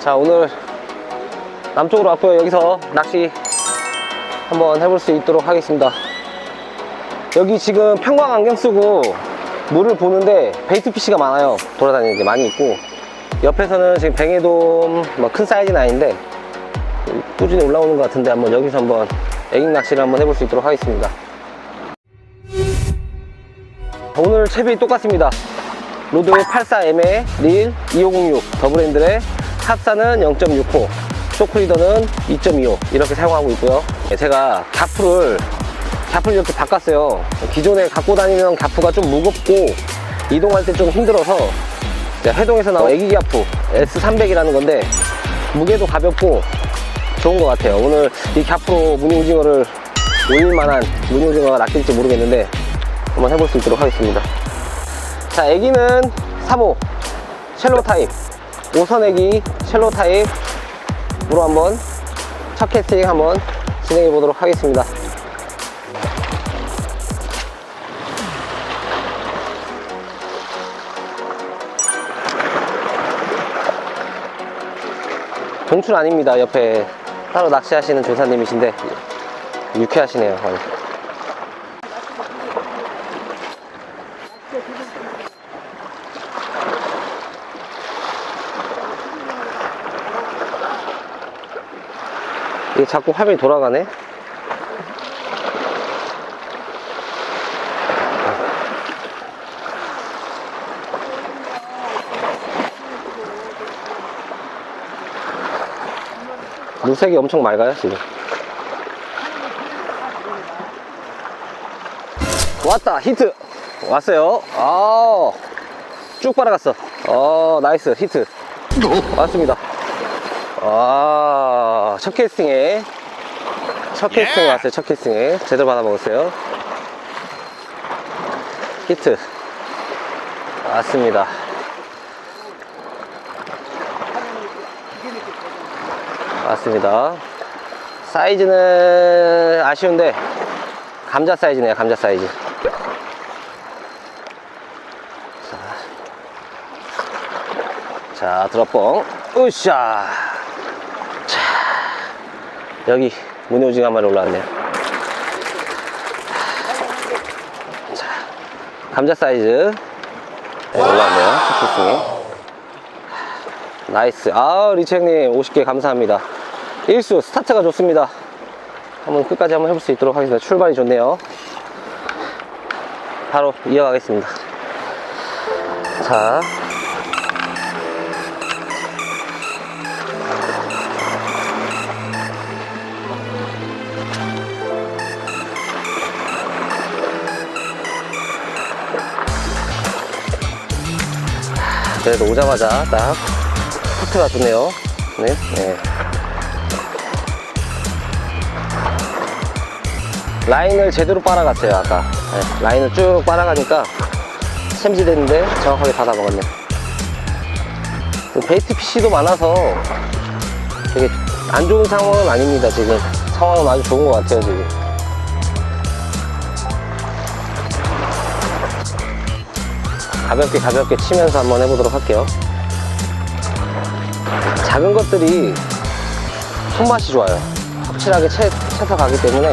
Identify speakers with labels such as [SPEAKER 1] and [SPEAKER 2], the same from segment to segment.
[SPEAKER 1] 자 오늘 남쪽으로 왔고요. 여기서 낚시 한번 해볼 수 있도록 하겠습니다. 여기 지금 평광 안경 쓰고 물을 보는데 베이트 피시가 많아요. 돌아다니는 게 많이 있고. 옆에서는 지금 뱅에돔 뭐 큰 사이즈는 아닌데 꾸준히 올라오는 것 같은데 한번 여기서 한번 애깅 낚시를 한번 해볼 수 있도록 하겠습니다. 오늘 채비 똑같습니다. 로드 84M에 릴 2506 더블 핸들에 탑사는 0.65 쇼크리더는 2.25 이렇게 사용하고 있고요. 예, 제가 갸프를 갸프를 이렇게 바꿨어요. 기존에 갖고 다니는 갸프가 좀 무겁고 이동할 때 좀 힘들어서 회동에서 나온 애기 갸프 S300이라는 건데 무게도 가볍고 좋은 것 같아요. 오늘 이 갸프로 무늬 오징어를 올릴 만한 무늬 오징어가 낚일지 모르겠는데 한번 해볼 수 있도록 하겠습니다. 자, 애기는 3호 첼로 타입 5선 애기 첼로 타입으로 한번 첫 캐스팅 한번 진행해 보도록 하겠습니다. 동출 아닙니다. 옆에 따로 낚시하시는 조사님이신데 유쾌하시네요 이게 자꾸 화면이 돌아가네. 물색이 엄청 맑아요, 지금. 왔다, 히트! 왔어요. 아, 쭉 빨아갔어. 어, 나이스, 히트. 왔습니다. 아, 첫 캐스팅에, 첫 캐스팅에 왔어요, 첫 캐스팅에. 제대로 받아먹었어요. 히트. 왔습니다. 맞습니다. 사이즈는 아쉬운데, 감자 사이즈네요, 감자 사이즈. 자, 드롭봉. 으쌰. 자, 여기 무늬오징어 한 마리 올라왔네요. 자, 감자 사이즈. 네, 올라왔네요. 첫키스에 나이스. 아, 리체형님 50개 감사합니다. 일수 스타트가 좋습니다. 한번 끝까지 한번 해볼 수 있도록 하겠습니다. 출발이 좋네요. 바로 이어가겠습니다. 자, 그래도 오자마자 딱 스타트가 좋네요. 네, 네. 라인을 제대로 빨아갔어요, 아까. 네, 라인을 쭉 빨아가니까 샘지됐는데 정확하게 닫아 먹었네요. 그 베이트 PC도 많아서 되게 안 좋은 상황은 아닙니다, 지금. 상황은 아주 좋은 것 같아요, 지금. 가볍게 가볍게 치면서 한번 해보도록 할게요. 작은 것들이 손맛이 좋아요. 확실하게 채, 채서 가기 때문에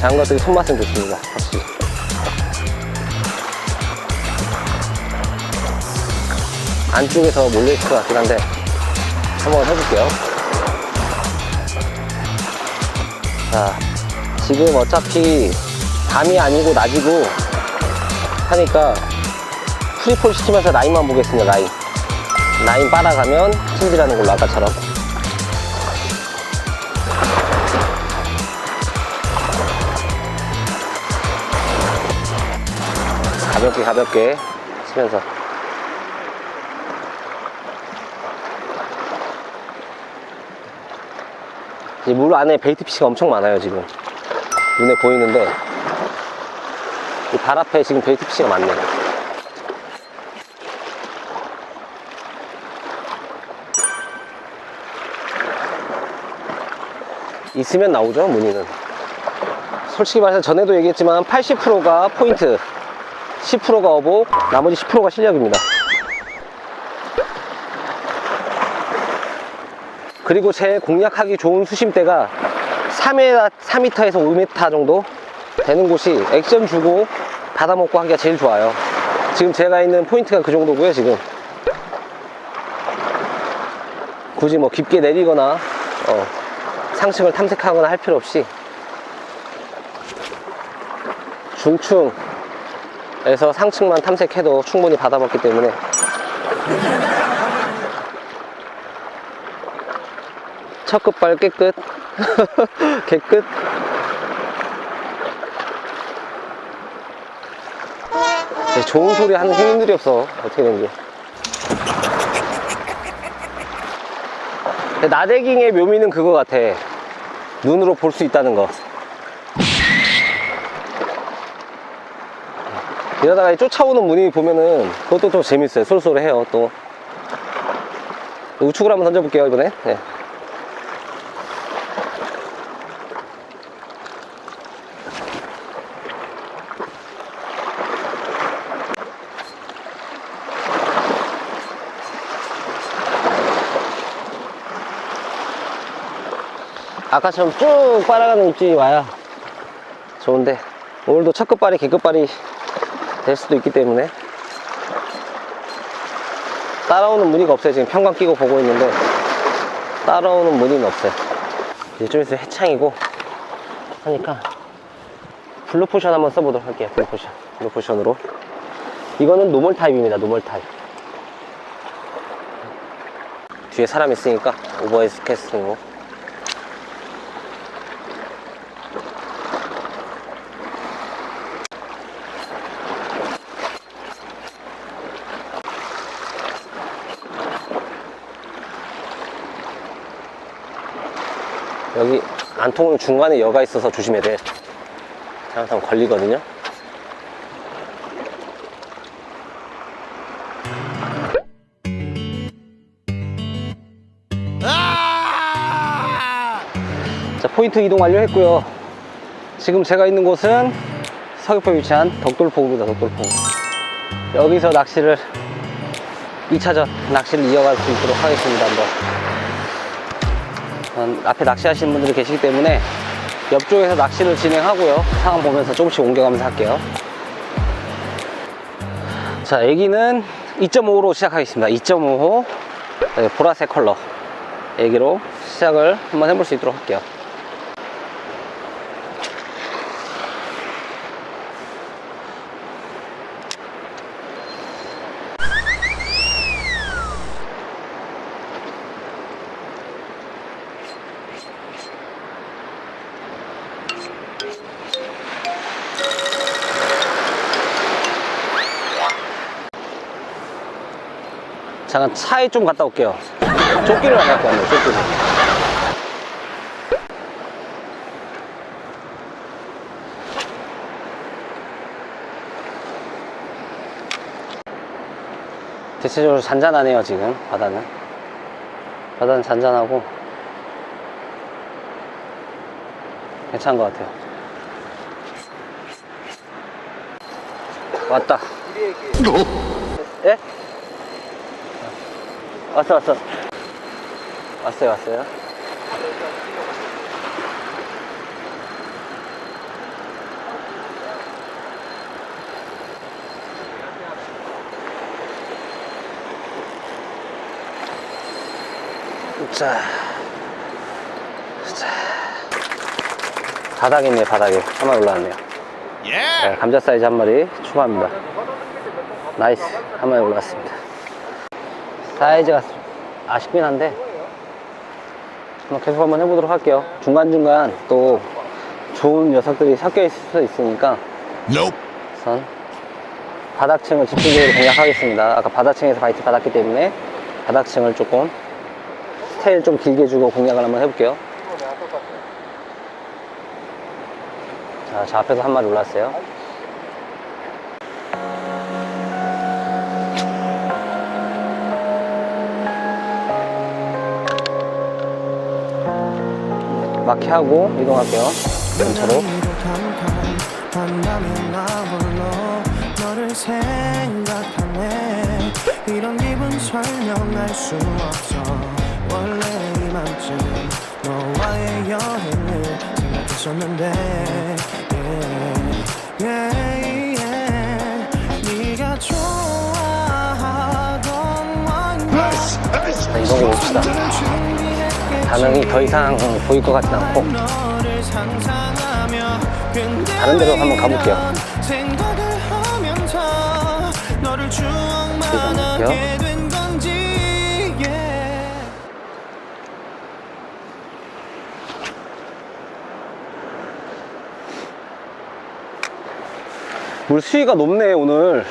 [SPEAKER 1] 작은 것들이 손맛은 좋습니다. 확실히. 안쪽에서 몰려있을 것 같긴 한데 한번 해볼게요. 자, 지금 어차피 밤이 아니고 낮이고 하니까 프리폴 시키면서 라인만 보겠습니다 라인. 라인 빨아가면 찜질하는 걸로 아까처럼. 가볍게 가볍게 치면서. 이물 안에 베이트 피시가 엄청 많아요 지금. 눈에 보이는데. 이 발 앞에 지금 베이트 피시가 많네요. 있으면 나오죠, 무늬는. 솔직히 말해서 전에도 얘기했지만 80%가 포인트, 10%가 어복, 나머지 10%가 실력입니다. 그리고 제일 공략하기 좋은 수심대가 3m, 3m에서 5m 정도 되는 곳이 액션 주고 받아 먹고 하기가 제일 좋아요. 지금 제가 있는 포인트가 그 정도고요, 지금. 굳이 뭐 깊게 내리거나 어, 상층을 탐색하거나 할 필요 없이 중층에서 상층만 탐색해도 충분히 받아먹기 때문에 첫 끝발 깨끗 개끝 좋은 소리 하는 형님들이 없어 어떻게 된 게. 근데 나대깅의 묘미는 그거 같아. 눈으로 볼 수 있다는 거. 이러다가 이 쫓아오는 무늬 보면은 그것도 좀 재밌어요. 쏠쏠해요, 또. 우측으로 한번 던져볼게요, 이번에. 네. 아까처럼 쭉 빨아가는 입질이 와야 좋은데 오늘도 첫 끝발이 개끝발이 될 수도 있기 때문에 따라오는 무늬가 없어요. 지금 평광 끼고 보고 있는데 따라오는 무늬는 없어요. 이제 좀 있으면 해창이고 하니까 블루 포션 한번 써보도록 할게요. 블루 포션. 블루 포션으로. 이거는 노멀 타입입니다. 노멀 타입. 뒤에 사람 있으니까 오버헤드 캐스팅으로 여기 안 통은 중간에 여가 있어서 조심해야 돼. 잘못하면 걸리거든요. 자, 포인트 이동 완료했고요. 지금 제가 있는 곳은 서귀포에 위치한 덕돌포구입니다, 덕돌포구. 여기서 낚시를 2차전 낚시를 이어갈 수 있도록 하겠습니다, 한번. 음, 앞에 낚시하시는 분들이 계시기 때문에 옆쪽에서 낚시를 진행하고요. 상황 보면서 조금씩 옮겨가면서 할게요. 자, 애기는 2.5로 시작하겠습니다. 2.5호 보라색 컬러 애기로 시작을 한번 해볼 수 있도록 할게요. 잠깐 차에 좀 갔다 올게요. 조끼를 안 갖고 왔네요, 조끼를. 대체적으로 잔잔하네요, 지금, 바다는. 바다는 잔잔하고, 괜찮은 것 같아요. 왔다. 예? 왔어 왔어. 왔어요 왔어요? 자, 자. 바닥에 있네 바닥에. 한 마리 올라왔네요. 네, 감자 사이즈 한 마리 추가합니다. 나이스. 한 마리 올라왔습니다 사이즈가 아쉽긴 한데 한번 계속 한번 해보도록 할게요. 중간중간 또 좋은 녀석들이 섞여 있을 수도 있으니까. 우선 바닥층을 집중적으로 공략하겠습니다. 아까 바닥층에서 바이트 받았기 때문에 바닥층을 조금 스테일 좀 길게 주고 공략을 한번 해볼게요. 자, 저 앞에서 한 마리 올랐어요 마키하고 이동할게요 근처로
[SPEAKER 2] 한다면 나 홀로 너를 생각하네 이런 기분 설명할 수 없어 원래 이 번쯤은 너와의 여행을 생각했었는데 yeah, yeah, yeah. 네가 좋아하던 와인
[SPEAKER 1] 자, 이번 거 봅시다. 반응이 더 이상 보일 것 같진 않고 다른 데로 한번 가볼게요. 가볼게요.
[SPEAKER 2] yeah.
[SPEAKER 1] 물 수위가 높네 오늘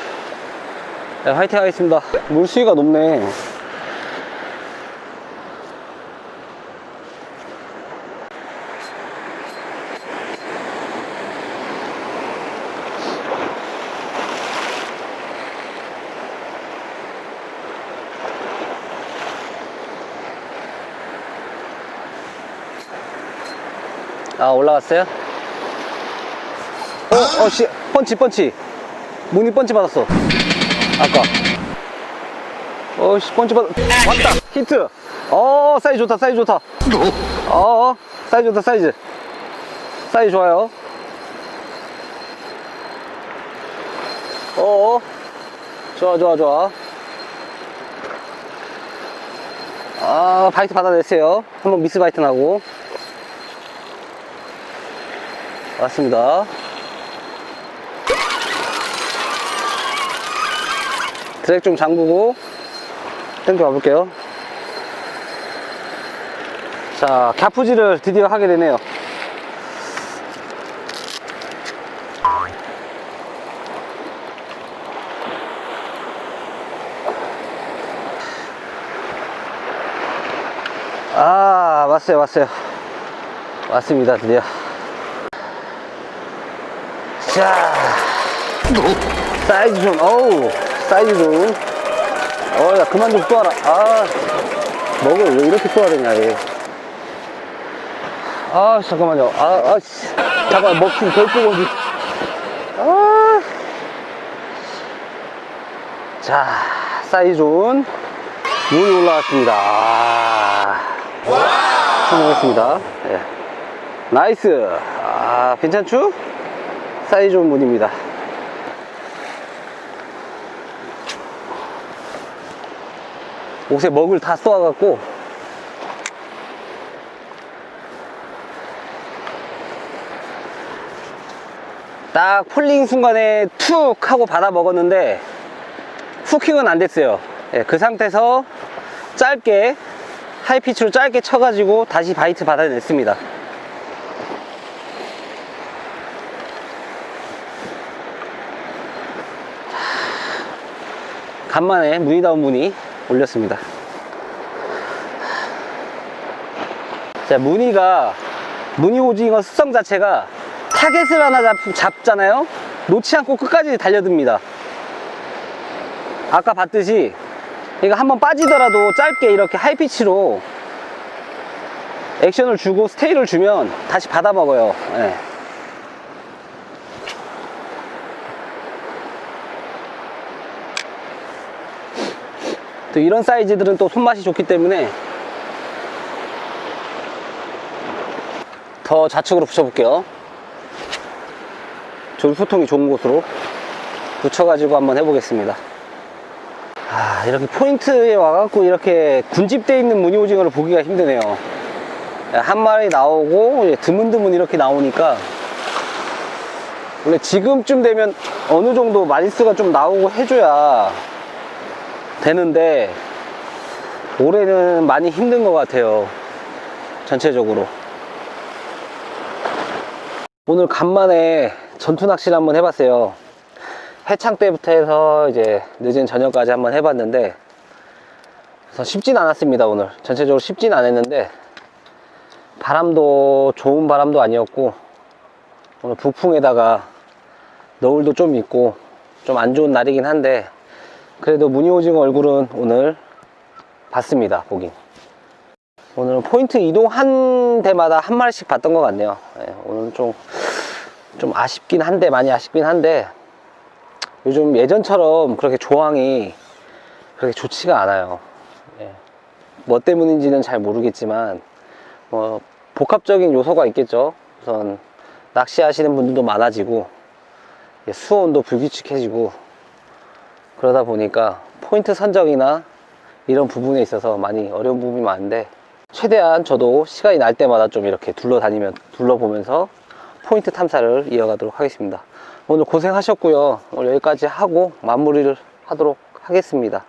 [SPEAKER 1] 네, 화이팅 하겠습니다 물 수위가 높네 아 올라왔어요? 어, 어, 씨, 펀치, 펀치. 문이 펀치 받았어. 아까. 어, 씨, 펀치 받, 왔다. 히트. 어, 사이즈 좋다, 사이즈 좋다. 어, 사이즈 좋다, 사이즈. 사이즈 좋아요. 어, 좋아, 좋아, 좋아. 아, 바이트 받아냈어요. 한번 미스 바이트 나고. 왔습니다. 드랙 좀 잠그고 땡겨 가볼게요. 자, 갸푸지를 드디어 하게 되네요. 아, 왔어요, 왔어요. 왔습니다, 드디어. 자, 사이즈 좀, 어우, 사이즈 좀. 어, 야, 그만 좀 쏘아라. 아, 먹을 왜 이렇게 쏘아야 되냐, 얘. 아, 잠깐만요. 아, 아, 씨. 잠깐, 먹힌 결국은. 아. 자, 사이즈 좋은 물이 올라왔습니다. 아. 성공했습니다. 예. 나이스. 아, 괜찮죠? 사이즈 좋은 문입니다. 옷에 먹을 다 쏘아갖고 딱 폴링 순간에 툭 하고 받아 먹었는데 후킹은 안 됐어요. 예, 그 상태에서 짧게 하이피치로 짧게 쳐가지고 다시 바이트 받아냈습니다. 간만에 무늬다운 무늬 올렸습니다. 자, 무늬가, 무늬 오징어 습성 자체가 타겟을 하나 잡, 잡잖아요? 놓지 않고 끝까지 달려듭니다. 아까 봤듯이, 이거 한번 빠지더라도 짧게 이렇게 하이피치로 액션을 주고 스테이를 주면 다시 받아 먹어요. 예. 또 이런 사이즈들은 또 손맛이 좋기 때문에 더 좌측으로 붙여볼게요. 졸소통이 좋은 곳으로 붙여가지고 한번 해보겠습니다. 아, 이렇게 포인트에 와갖고 이렇게 군집되어 있는 무늬 오징어를 보기가 힘드네요. 한 마리 나오고 드문드문 이렇게 나오니까 원래 지금쯤 되면 어느 정도 마리수가 좀 나오고 해줘야 되는데 올해는 많이 힘든 것 같아요. 전체적으로. 오늘 간만에 전투 낚시를 한번 해봤어요. 해창 때부터 해서 이제 늦은 저녁까지 한번 해봤는데 그래서 쉽진 않았습니다 오늘. 전체적으로 쉽진 않았는데 바람도 좋은 바람도 아니었고 오늘 북풍에다가 너울도 좀 있고 좀 안 좋은 날이긴 한데 그래도 무늬 오징어 얼굴은 오늘 봤습니다 보긴 오늘은 포인트 이동한 데마다 한 마리씩 봤던 것 같네요 예, 오늘은 좀, 좀 아쉽긴 한데 많이 아쉽긴 한데 요즘 예전처럼 그렇게 조항이 그렇게 좋지가 않아요 예. 뭐 때문인지는 잘 모르겠지만 뭐 복합적인 요소가 있겠죠. 우선 낚시하시는 분들도 많아지고 예, 수온도 불규칙해지고 그러다 보니까 포인트 선정이나 이런 부분에 있어서 많이 어려운 부분이 많은데 최대한 저도 시간이 날 때마다 좀 이렇게 둘러다니면 둘러보면서 포인트 탐사를 이어가도록 하겠습니다. 오늘 고생하셨고요. 오늘 여기까지 하고 마무리를 하도록 하겠습니다.